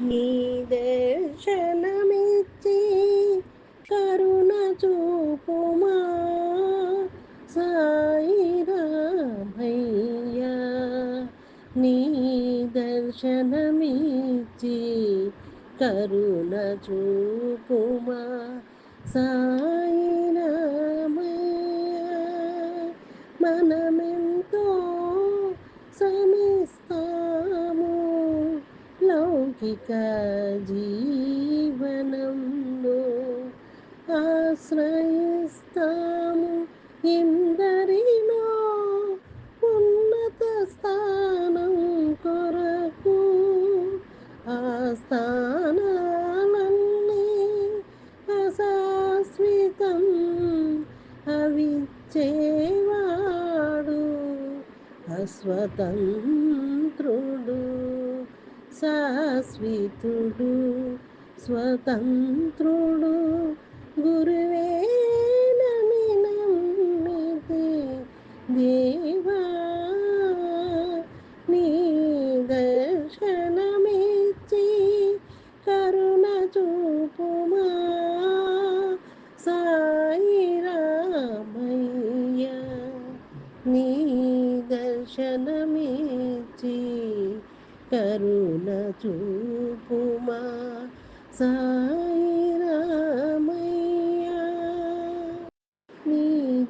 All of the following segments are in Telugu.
నీ దర్శనమిచ్చి కరుణ చూపుమా. సాయిరామయ్యా నీ దర్శనమిచ్చి కరుణ చూపుమా. సాయి లౌకిక జీవనంలో ఆశ్రయిస్తాము. ఇందరిలో ఉన్నత స్థానం కొరకు ఆ స్థానాలన్నీ అశాశ్వితం. చేవాడు అస్వతంత్రుడు. శాశ్వితుడు స్వతంత్రుడు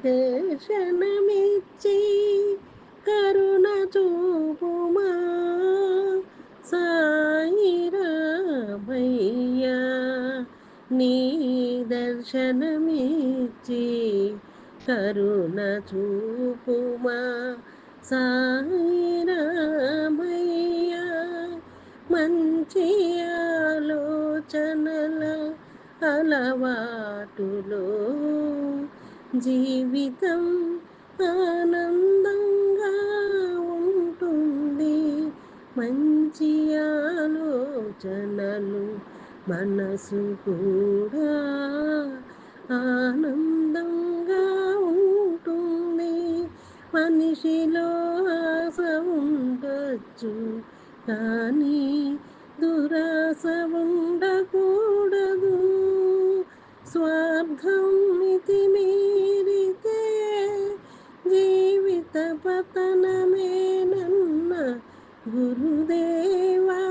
దర్శనమిచ్చి కరుణ చూపుమా సాయిరామయ్యా నీ దర్శనమిచ్చి కరుణ చూపుమా సాయిరామయ్యా మంచి ఆలోచనల అలవాటులో జీవితం ఆనందంగా ఉంటుంది. మంచి ఆలోచనలు మనసు కూడా ఆనందంగా ఉంటుంది. మనిషిలో ఆశ ఉండొచ్చు కానీ దురాశ ఉండకూడదు. స్వార్థం గురుదేవా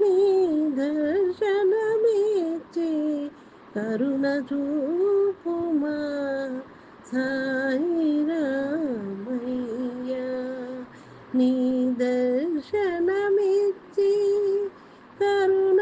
నీ దర్శనమిచ్చి కరుణ చూపుమా సాయి రామయ్య. నీ దర్శనమిచ్చి కరుణ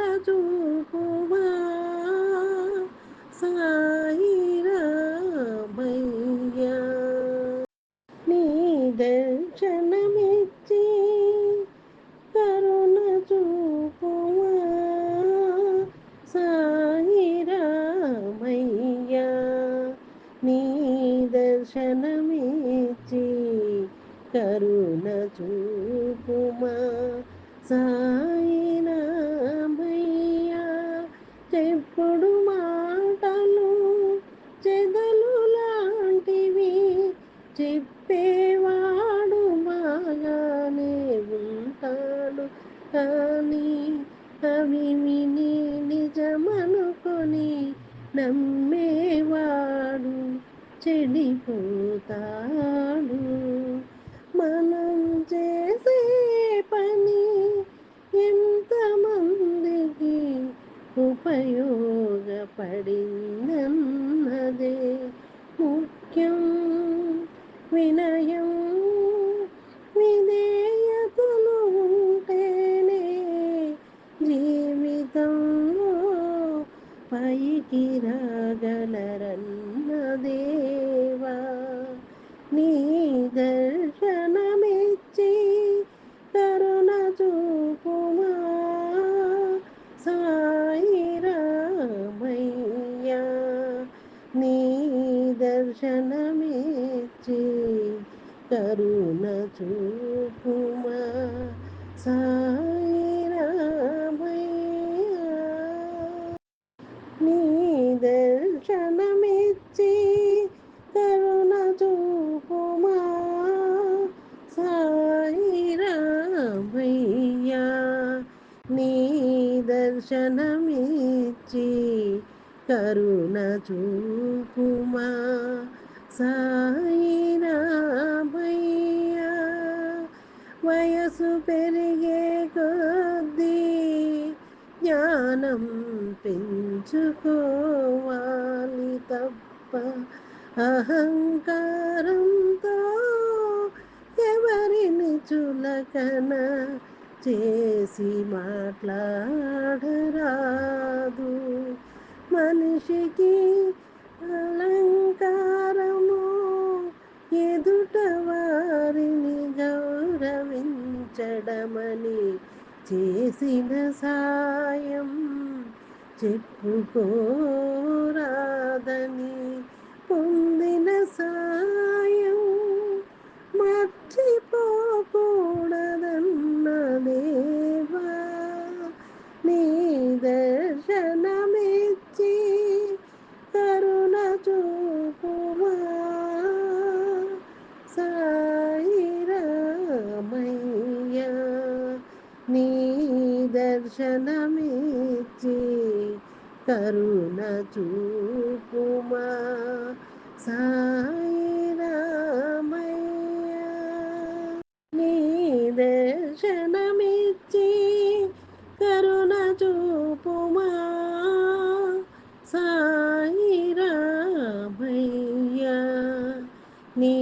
నమ్మేవాడు చెడిపోతాడు. మనం చేసే పని ఎంతమందికి ఉపయోగపడిందన్నదే. ముఖ్యం వినయం పైకి దర్శనమిచ్చి కరుణ చూపుమా. సాయినామయ్యా వయసు పెరిగే కొద్దీ జ్ఞానం పెంచుకోవాలి తప్ప అహంకారంతో ఎవరిని చులకన చేసి మాట్లాడరాదు. మనిషికి అలంకారము ఎదుట వారిని గౌరవించడమని చేసిన సాయం చెప్పుకోరాదని పొందిన సాయం మర్చిపోకూడదు. దేవా సాయి రామయ్య నీ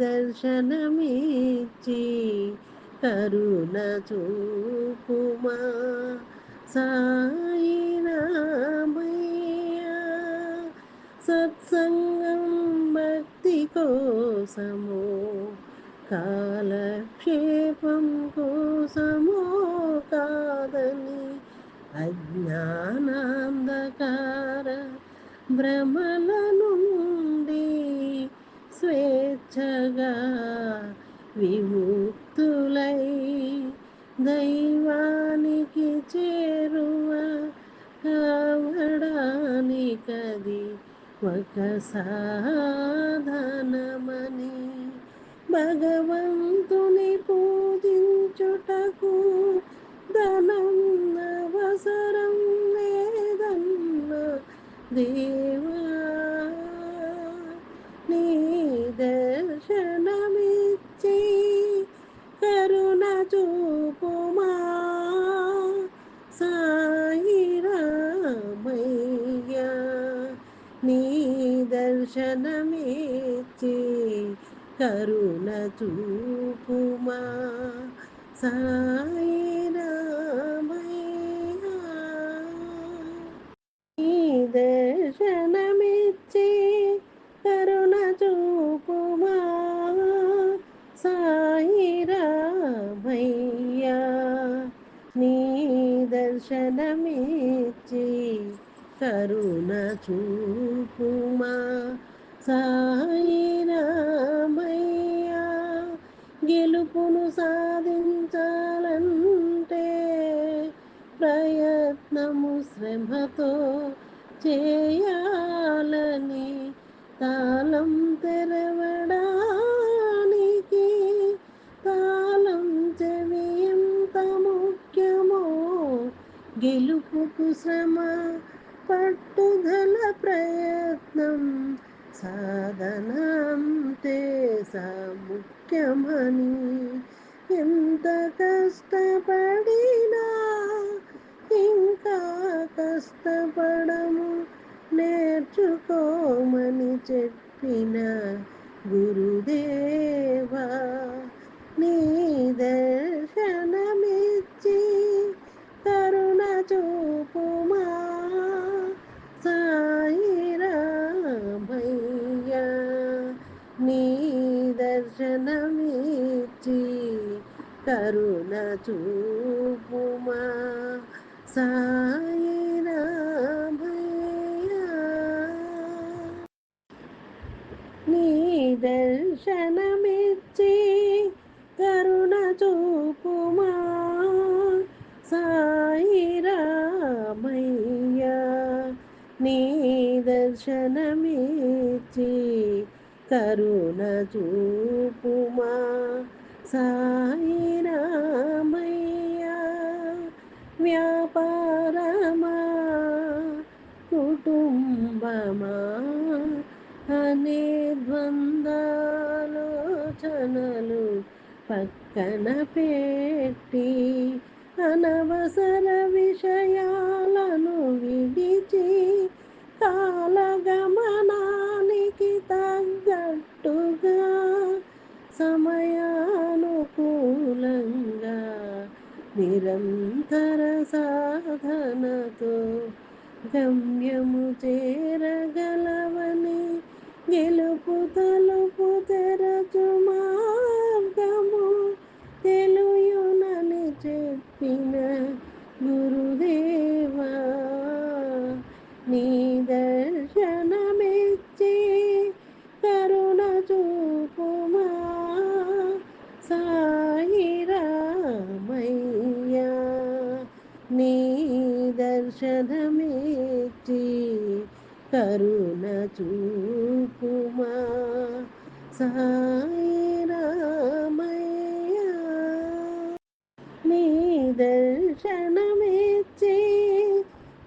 దర్శనమిచ్చి కరుణ చూపుమా. సాయి రామయ్య సత్సంగం భక్తి కోసము కాలక్షేపం కోసము కాదని అజ్ఞానాంధకార భ్రమల నుండి స్వేచ్ఛగా విముక్తులై దైవానికి చేరువ కావడానికది ఒక సాధనమని భగవంతుని పూజించుటకు ధనం దేవా నీ దర్శనమిచ్చి కరుణ చూపుమా. సాయి రామయ్య నీ దర్శనమిచ్చి కరుణ చూపుమా. సా దర్శనమిచ్చి కరుణ చూపుమా. సాయినామయ్య గెలుపును సాధించాలంటే ప్రయత్నము శ్రమతో చేయాలని తాళం తెరవడా. గెలుపుకు శ్రమ పట్టుదల ప్రయత్నం సాధనంతే ముఖ్యమని. ఎంత కష్టపడినా ఇంకా కష్టపడము నేర్చుకోమని చెప్పిన గురుదేవా నీ దర్శనమిచ్చి చూపుమా సాయి నీ దర్శనమిచ్చి కరుణ చూపుమా సా కరుణ చూపుమా. సాయినామయ్యా వ్యాపారమా. కుటుంబమా. అనే ద్వందాలోచనలు పక్కన పెట్టి అనవసర విషయాలను విడిచి కాలగమనా తగ్గట్టుగా సమయానుకూలంగా నిరంతర సాధనతో గమ్యము చేరగలవని గెలుపు తలుపు తెరచు మార్గము తెలుయునని చెప్పిన దర్శనమిచ్చి కరుణ చూపుమా? సాయి నీ దర్శనమిచ్చి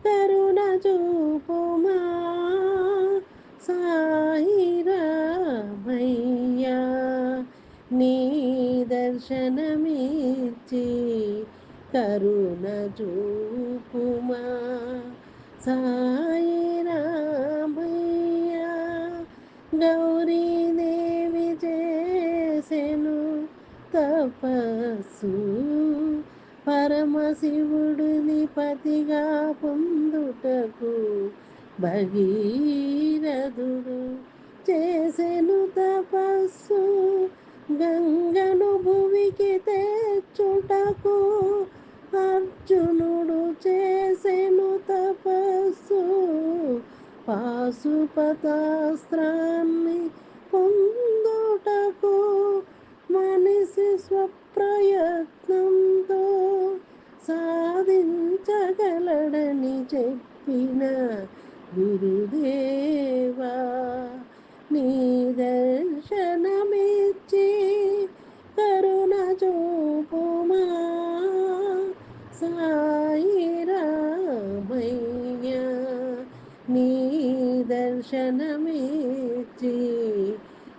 కరుణ చూపుమా? సాయిరామయ్యా నీ దర్శనమిచ్చి కరుణ చూ చూపుమా సాయి రామయ్యా గౌరీదేవి చేసెను తపస్సు. పరమశివుడిని పతిగా పొందుటకు భగీరథుడు చేసెను పాశుపతాస్త్రాన్ని పొందుటకు మనిషి స్వప్రయత్నంతో సాధించగలడని చెప్పిన గురుదేవా నీ దర్శనమిచ్చి కరుణ చూపుమా సాయి రామయ్య నీ దర్శనమిచ్చి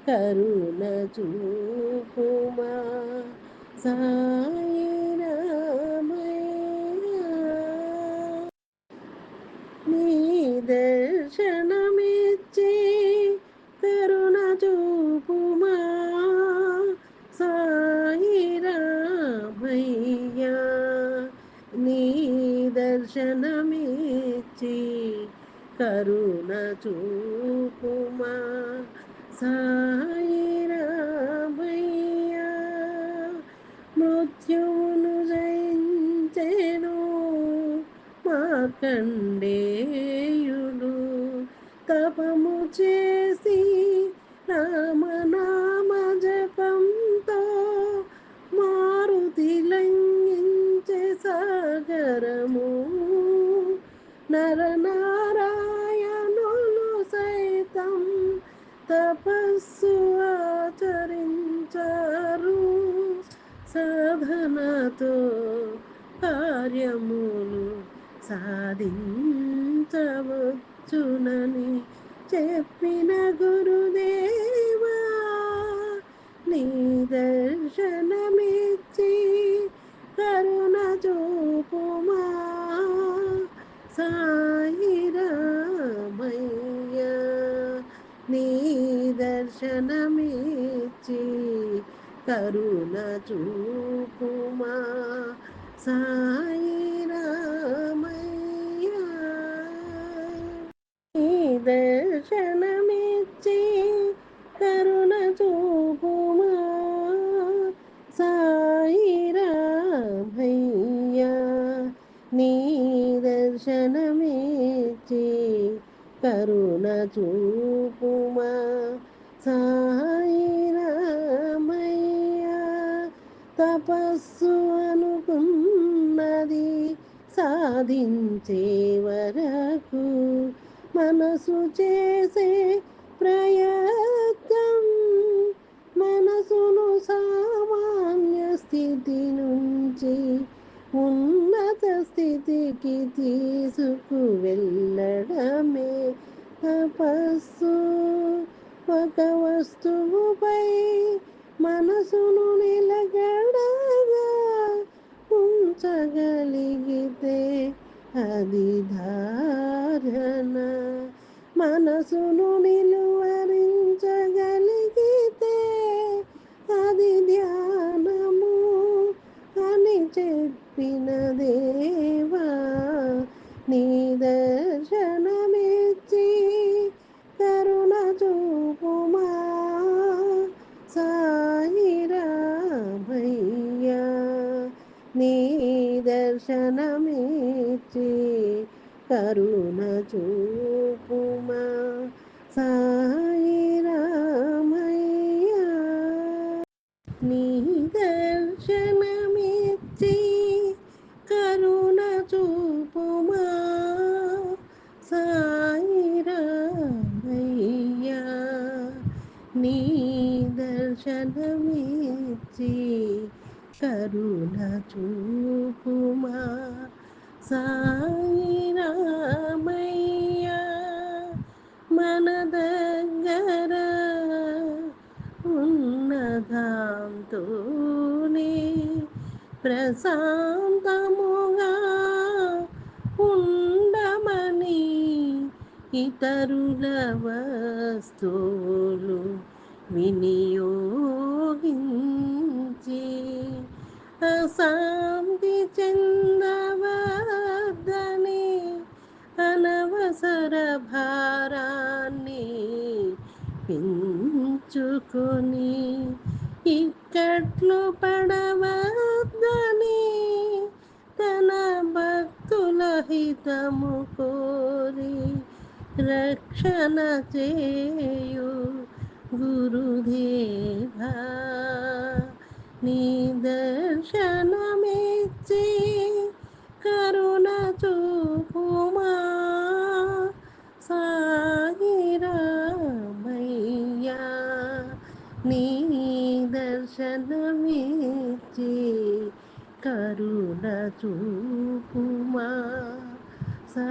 కరుణ చూపుమా. సాయి నీ దర్శనమిచ్చి కరుణ చూపుమా. సాయి రామయ్యా నీ దర్శనమిచ్చి కరుణ చూపుమా. సాయి రామయ్యా మృత్యువును జయించెను కన్ను విజయమును సాధించవచ్చునని చెప్పిన గురుదేవా నీ దర్శనమిచ్చి కరుణ చూపుమా. సాయి రామయ్య నీ దర్శనమిచ్చి కరుణ చూపుమా. సాయి దర్శనమిచ్చి దర్శనమిచ్చి కరుణ చూపుమా. సాయిరామయ్యా నీ దర్శనమిచ్చి కరుణ చూ ఇతరుల వస్తువులు వినియోగించి అశాంతి చెందవద్దని అనవసర భారాన్ని పెంచుకొని రక్షణ చేయు గురుదేవా నీ దర్శనమిచ్చి కరుణ చూపుమా సాయి రామయ్యా నీ దర్శనమిచ్చి కరుణ చూపుమా సా